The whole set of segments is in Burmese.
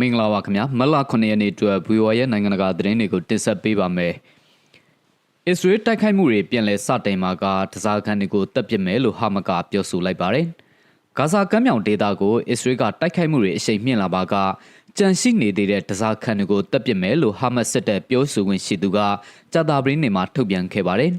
မင်္ဂလာပါခင်ဗျာမလ9ရက်နေ့အတွက်ဘွေဝါရဲ့နိုင်ငံတကာသတင်းတွေကိုတင်ဆက်ပေးပါမယ်အစ္စရေးတိုက်ခိုက်မှုတွေပြန်လည်စတင်မှာကတစားခန်းတွေကိုတပ်ပစ်မယ်လို့ဟာမကပြောဆိုလိုက်ပါတယ်ဂါဇာကမ်းမြောင်ဒေသကိုအစ္စရေးကတိုက်ခိုက်မှုတွေအရှိန်မြင့်လာပါကကြန့်ရှိနေသေးတဲ့တစားခန်းတွေကိုတပ်ပစ်မယ်လို့ဟာမတ်စစ်တပ်ပြောဆိုဝင်ရှိသူကကြာတာပရင်းနေမှာထုတ်ပြန်ခဲ့ပါတယ်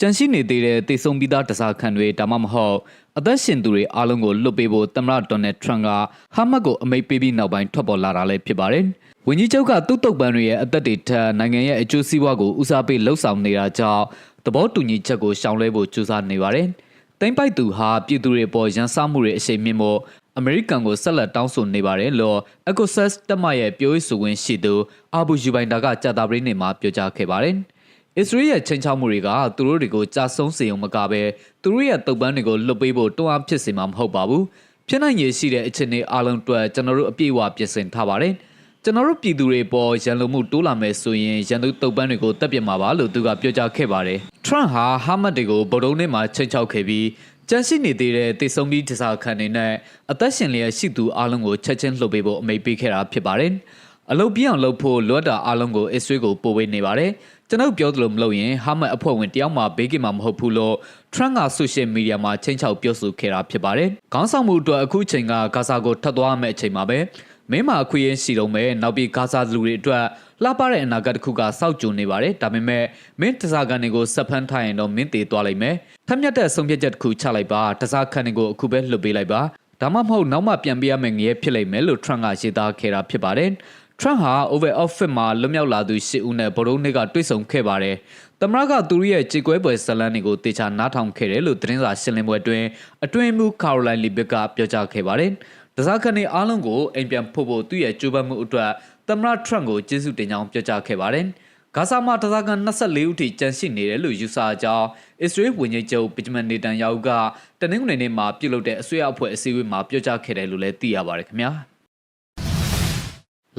ကြန့်ရှိနေသေးတဲ့တေဆုံပြီးသားတစားခန်းတွေဒါမှမဟုတ်အသက်ရှင်သူတွေအားလုံးကိုလွတ်ပေးဖို့သမ္မတဒေါ်နယ်ထရန့်ကဟာမတ်ကိုအမိန့်ပေးပြီးနောက်ပိုင်းထွက်ပေါ်လာတာလည်းဖြစ်ပါတယ်။ဝန်ကြီးချုပ်ကသူ့တုတ်ပန်းတွေရဲ့အသက်တွေထက်နိုင်ငံရဲ့အကျိုးစီးပွားကိုဦးစားပေးလှုပ်ဆောင်နေတာကြောင့်သဘောတူညီချက်ကိုရှောင်လွှဲဖို့ကြိုးစားနေပါတယ်။တိမ့်ပိုက်သူဟာပြည်သူတွေပေါ်ရန်စားမှုတွေအရှိန်မြင့်ဖို့အမေရိကန်ကိုဆက်လက်တောင်းဆိုနေပါတယ်လို့ Ecosys တက်မရဲ့ပြောရေးဆိုခွင့်ရှိသူအာဘူယူဘိုင်တာကကြာတာပရင်းနေမှာပြောကြားခဲ့ပါတယ်။ အစ္စရေးရဲ့ချိန်ချောက်မှုတွေကသူတို့တွေကိုကြာဆုံးစေုံမကပဲသူတို့ရဲ့တုပ်ပန်းတွေကိုလွတ်ပေးဖို့တွန်းအားဖြစ်စေမှာမဟုတ်ပါဘူးဖြစ်နိုင်ရည်ရှိတဲ့အခြေအနေအလုံးအတွက်ကျွန်တော်တို့အပြည့်အဝပြင်ဆင်ထားပါတယ်ကျွန်တော်တို့ပြည်သူတွေပေါ်ရန်လိုမှုတိုးလာမယ်ဆိုရင်ရန်သူတုပ်ပန်းတွေကိုတပ်ပြမှာပါလို့သူကပြောကြားခဲ့ပါတယ်ထရန့်ဟာဟာမတ်တွေကိုဗုဒ္ဓုံနေ့မှာချိန်ချောက်ခဲ့ပြီးကြန့်ရှိနေသေးတဲ့တေဆုံပြီးတစားခံနေနဲ့အသက်ရှင်လျက်ရှိသူအလုံးကိုချက်ချင်းလှုပ်ပေးဖို့အမိန့်ပေးခဲ့တာဖြစ်ပါတယ် အလုတ်ပြအောင်လုပ်ဖို့လွတ်တာအလုံးကိုအစ္စရေးကိုပို့ပေးနေပါတယ်ကျွန်ုပ်ပြောသလိုမလုပ်ရင်ဟာမတ်အဖွဲ့ဝင်တယောက်မှဘေးကင်းမှာမဟုတ်ဘူးလို့ထရန့်ကဆိုရှယ်မီဒီယာမှာချင်းချောက်ပြောဆိုခဲ့တာဖြစ်ပါတယ်။ခေါင်းဆောင်မှုအတွက်အခုချိန်ကဂါဇာကိုထပ်သွားမယ့်အချိန်မှာပဲမင်းမအခွင့်အရေးရှိတော့မယ်နောက်ပြီးဂါဇာလူတွေအတွက်လှပတဲ့အနာဂတ်တစ်ခုကစောက်ကြုံနေပါတယ်ဒါပေမဲ့မင်းတစားကန်တွေကိုစက်ဖန်းထားရင်တော့မင်းတည်သွားလိမ့်မယ်ထက်မြက်တဲ့ဆုံးဖြတ်ချက်တစ်ခုချလိုက်ပါတစားခန်တွေကိုအခုပဲလွတ်ပေးလိုက်ပါဒါမှမဟုတ်နောက်မှပြန်ပေးရမယ့်ငရဲဖြစ်လိမ့်မယ်လို့ထရန့်ကရေးသားခဲ့တာဖြစ်ပါတယ် ထရန့်ဟာ over outfit မှာလွတ်မြောက်လာသူ၈ဦးနဲ့ဗိုလ်ချုပ်နေ့ကတွေ့ဆုံခဲ့ပါတယ်။သမရကသူရဲ့ကြေကွဲပွဲဇလန်းတွေကိုတေချာနားထောင်ခဲ့တယ်လို့သတင်းစာရှင်းလင်းပွဲအတွင်းအတွင်းမှုကာရိုလိုင်းလီဘစ်ကပြောကြားခဲ့ပါတယ်။တစားခဏအားလုံးကိုအိမ်ပြန်ဖို့ဖို့သူ့ရဲ့ကြိုးပမ်းမှုအတွက်သမရထရန့်ကိုကျေးဇူးတင်ကြောင်းပြောကြားခဲ့ပါတယ်။ဂါဇာမှာတစားကန်24ဦးထိကျန်ရှိနေတယ်လို့ယူဆကြောင်းအစ္စရေးဝန်ကြီးချုပ်ဘီဂျမန်နေတန်ယာဟုကတနင်္ဂနွေနေ့မှာပြုလုပ်တဲ့အစိုးရအဖွဲ့အစည်းအဝေးမှာပြောကြားခဲ့တယ်လို့လည်းသိရပါတယ်ခင်ဗျာ။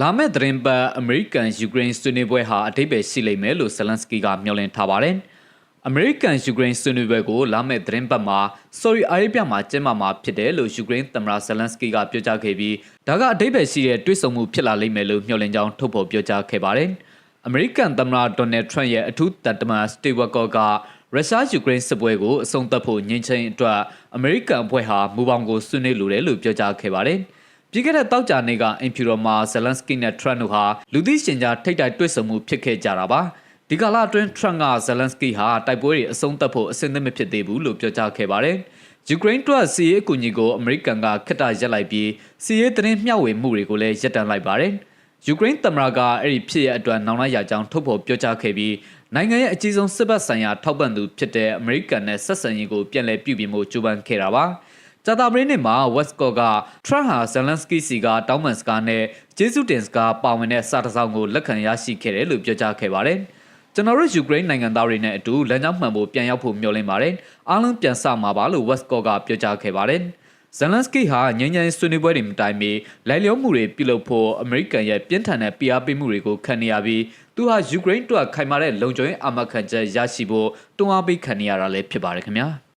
လာမယ့်သတင်းပတ်အမေရိကန်ယူကရိန်းဆွေးနွေးပွဲဟာအတိတ်ပဲရှိလိမ့်မယ်လို့ဇလန်စကီကမျှော်လင့်ထားပါတယ်။အမေရိကန်ယူကရိန်းဆွေးနွေးပွဲကိုလာမယ့်သတင်းပတ်မှာဆော်ဒီအာရေဗျမှာကျင်းပမှာဖြစ်တယ်လို့ယူကရိန်းသမ္မတဇလန်စကီကပြောကြားခဲ့ပြီးဒါကအတိတ်ပဲရှိတဲ့တွဲဆုံမှုဖြစ်လာလိမ့်မယ်လို့မျှော်လင့်ကြောင်းထုတ်ဖော်ပြောကြားခဲ့ပါတယ်။အမေရိကန်သမ္မတဒေါ်နယ်ထရန့်ရဲ့အထူးတန်တမန်စတီဝါကော့ကရုရှားယူကရိန်းစစ်ပွဲကိုအဆုံးသတ်ဖို့ညှင်းချင်းအတွက်အမေရိကန်အဖွဲ့ဟာမူပေါင်းကိုဆွေးနွေးလိုတယ်လို့ပြောကြားခဲ့ပါတယ်။ ပြီးခဲ့တဲ့တောက်ကြနေ့ကအင်ဖြူတော်မှာဇလန်စကီနဲ့ထရန့်တို့ဟာလူသိရှင်ကြားထိတ်တိုက်တွေ့ဆုံမှုဖြစ်ခဲ့ကြတာပါဒီကလာအတွင်းထရန့်ကဇလန်စကီဟာတိုက်ပွဲတွေအဆုံးသတ်ဖို့အဆင်သင့်မဖြစ်သေးဘူးလို့ပြောကြားခဲ့ပါတယ်ယူကရိန်းတို့စီးရေးအကူအညီကိုအမေရိကန်ကခက်တာရက်လိုက်ပြီးစီးရေးသတင်းမျှဝေမှုတွေကိုလည်းရပ်တန့်လိုက်ပါတယ်ယူကရိန်းသမ္မတကအဲ့ဒီဖြစ်ရအတွက်နောင်လိုက်ရကြောင်းထုတ်ဖော်ပြောကြားခဲ့ပြီးနိုင်ငံရဲ့အကြီးဆုံးစစ်ဘက်ဆိုင်ရာထောက်ပံ့သူဖြစ်တဲ့အမေရိကန်နဲ့ဆက်ဆံရေးကိုပြန်လည်ပြုပြင်ဖို့ကြိုးပမ်းခဲ့တာပါ။ ကြာတာပရင်းနေ့မှာ Westcott က Trump ဟာ Zelensky စီကတောင်းပန်စကားနဲ့ကျေးဇူးတင်စကားပါဝင်တဲ့စာတစ်စောင်ကိုလက်ခံရရှိခဲ့တယ်လို့ပြောကြားခဲ့ပါတယ်။ကျွန်တော်တို့ယူကရိန်းနိုင်ငံသားတွေနဲ့အတူလမ်းကြောင်းမှန်ဖို့ပြန်ရောက်ဖို့မျှော်လင့်ပါတယ်။အားလုံးပြန်ဆမှာပါလို့ Westcott ကပြောကြားခဲ့ပါတယ်။ Zelensky ဟာငြိမ်းချမ်းဆွေးနွေးပွဲတွေမတိုင်မီလိုက်လျောမှုတွေပြုလုပ်ဖို့အမေရိကန်ရဲ့ပြင်းထန်တဲ့ဖိအားပေးမှုတွေကိုခံနေရပြီးသူဟာယူကရိန်းအတွက်ခိုင်မာတဲ့လုံခြုံရေးအာမခံချက်ရရှိဖို့တွန်းအားပေးခံနေရတာလည်းဖြစ်ပါတယ်ခင်ဗျာ။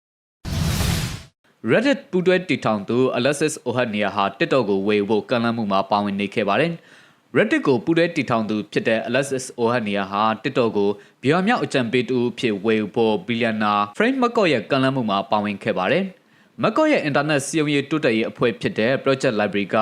Reddit ပူတွဲတီထောင်သူ Alexis Ohanian ဟာ TikTok ကိုဝေဖို့ကန့်လန့်မှုမှာပါဝင်နေခဲ့ပါတယ်။ Reddit ကိုပူတွဲတီထောင်သူဖြစ်တဲ့ Alexis Ohanian ဟာ TikTok ကိုဘီယာမြောက်အကြံပေးတူဖြစ်ဝေဖို့ဘီလီယံနာ Frank McCoy ရဲ့ကန့်လန့်မှုမှာပါဝင်ခဲ့ပါတယ်။ McCoy ရဲ့ internet စီယုံရေးတိုးတက်ရေးအဖွဲ့ဖြစ်တဲ့ Project Library က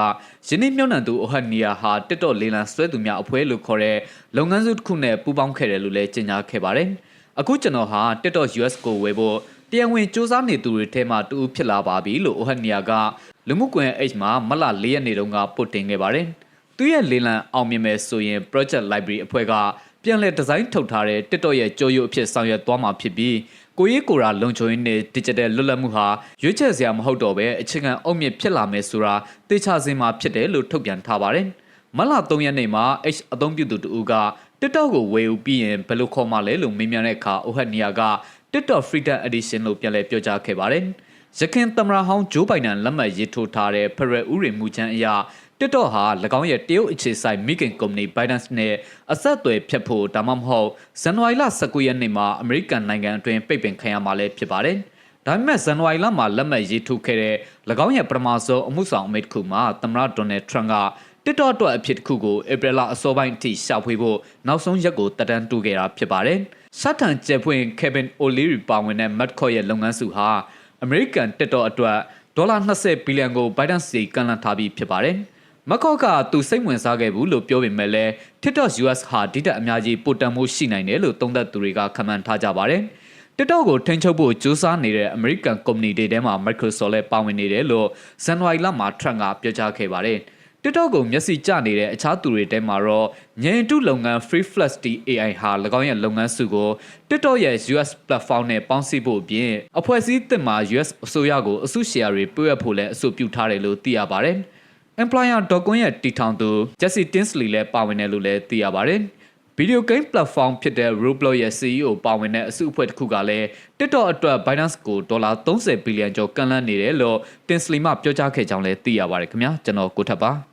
ယင်းနှမြုံနှံသူ Ohanian ဟာ TikTok လေးလံဆွဲသူများအဖွဲ့လို့ခေါ်တဲ့လုပ်ငန်းစုတစ်ခုနဲ့ပူးပေါင်းခဲ့တယ်လို့လည်းကြေညာခဲ့ပါတယ်။အခုကျွန်တော်ဟာ TikTok US ကိုဝေဖို့ တရားဝင်စ조사နေသူတွေထဲမှာတူဖြစ်လာပါပြီလို့အိုဟန်နီယာကလူမှုကွန်ရက် H မှာမလ၄ရက်နေ့တုန်းကပို့တင်ခဲ့ပါတယ်။သူရဲ့လေလံအောင်မြင်မဲ့ဆိုရင် Project Library အဖွဲ့ကပြန်လည်ဒီဇိုင်းထုတ်ထားတဲ့ TikTok ရဲ့ကြိုးရုပ်အဖြစ်ဆောင်ရွက်သွားမှာဖြစ်ပြီးကိုရေးကိုရာလုံခြုံရေးနဲ့ digital လွတ်လပ်မှုဟာရွေးချယ်စရာမဟုတ်တော့ဘဲအခြေခံအုတ်မြစ်ဖြစ်လာမယ်ဆိုတာသိချစင်မှာဖြစ်တယ်လို့ထုတ်ပြန်ထားပါတယ်။မလ3ရက်နေ့မှာ H အသုံးပြုသူတူက TikTok ကိုဝယ်ယူပြီးရင်ဘယ်လိုခေါ်မှလဲလို့မေးမြန်းတဲ့အခါအိုဟတ်နီယာက TikTok Freedom Edition လို့ပြန်လည်ပြောကြားခဲ့ပါတယ်။ရခိုင်သမ္မတဟောင်းဂျိုးဘိုင်ဒန်လက်မှတ်ရေးထိုးထားတဲ့ဖရယ်ဥရိမူချမ်းအရ TikTok ဟာ၎င်းရဲ့တရုတ်အခြေစိုက်မိခင်ကုမ္ပဏီ Binance နဲ့အဆက်အသွယ်ဖြတ်ဖို့ဒါမှမဟုတ်ဇန်နဝါရီလ19ရက်နေ့မှာအမေရိကန်နိုင်ငံအတွင်းပိတ်ပင်ခံရမှာလည်းဖြစ်ပါတယ်။ဒါပေမဲ့ဇန်နဝါရီလမှာလက်မှတ်ရေးထိုးခဲ့တဲ့၎င်းရဲ့ပထမဆုံးအမှုဆောင်အမိန့်တစ်ခုမှာသမ္မတဒေါ်နယ်ထရန့်က TikTok အတွက်အဖြစ်တစ်ခုကိုဧပြီလအစောပိုင်းအထိရှာဖွေဖို့နောက်ဆုံးရက်ကိုတက်တန်းတိုးခဲ့တာဖြစ်ပါတယ်။စထန်ကျဲဖွင့် Kevin O'Leary ပါဝင်တဲ့ Madcoy ရဲ့လုပ်ငန်းစုဟာ American TikTok အတွက်ဒေါ်လာ20ဘီလီယံကို Biden စီကန်လန့်ထားပြီးဖြစ်ပါတယ်။မကော့ကသူစိတ်ဝင်စားခဲ့ဘူးလို့ပြောပေမဲ့လည်း TikTok US ဟာဒီတက်အများကြီးပိုတန်မှုရှိနိုင်တယ်လို့သုံးသပ်သူတွေကခန့်မှန်းထားကြပါတယ်။ TikTok ကိုထိန်းချုပ်ဖို့ကြိုးစားနေတဲ့ American Company တွေထဲမှာ Microsoft လည်းပါဝင်နေတယ်လို့ဇန်နဝါရီလမှာ Trump ကပြောကြားခဲ့ပါတယ်။ TikTok ကိုမျက်စိကျနေတဲ့အခြားသူတွေထဲမှာတော့ညင်တုလုပ်ငန်း Free Flash AI ဟာ၎င်းရဲ့လုပ်ငန်းစုကို TikTok ရဲ့ US platform နဲ့ပေါင်းစည်းဖို့အပြင်အဖွဲ့အစည်းသစ်မှာ US အစိုးရကိုအစုရှယ်ယာတွေပေးအပ်ဖို့လည်းအဆိုပြုထားတယ်လို့သိရပါတယ်။ Employer.com ရဲ့တည်ထောင်သူ Jesse Tinsley လည်းပါဝင်တယ်လို့လည်းသိရပါတယ်။ဗီဒီယိုဂိမ်း platform ဖြစ်တဲ့ Roblox ရဲ့ CEO ပါဝင်တဲ့အစုအဖွဲ့တစ်ခုကလည်း TikTok အတွက် Binance ကိုဒေါ်လာ30ဘီလီယံကျော်ကန်လန်းနေတယ်လို့ Tinsley မှပြောကြားခဲ့ကြောင်းလည်းသိရပါတယ်ခင်ဗျာကျွန်တော်ကိုထပ်ပါ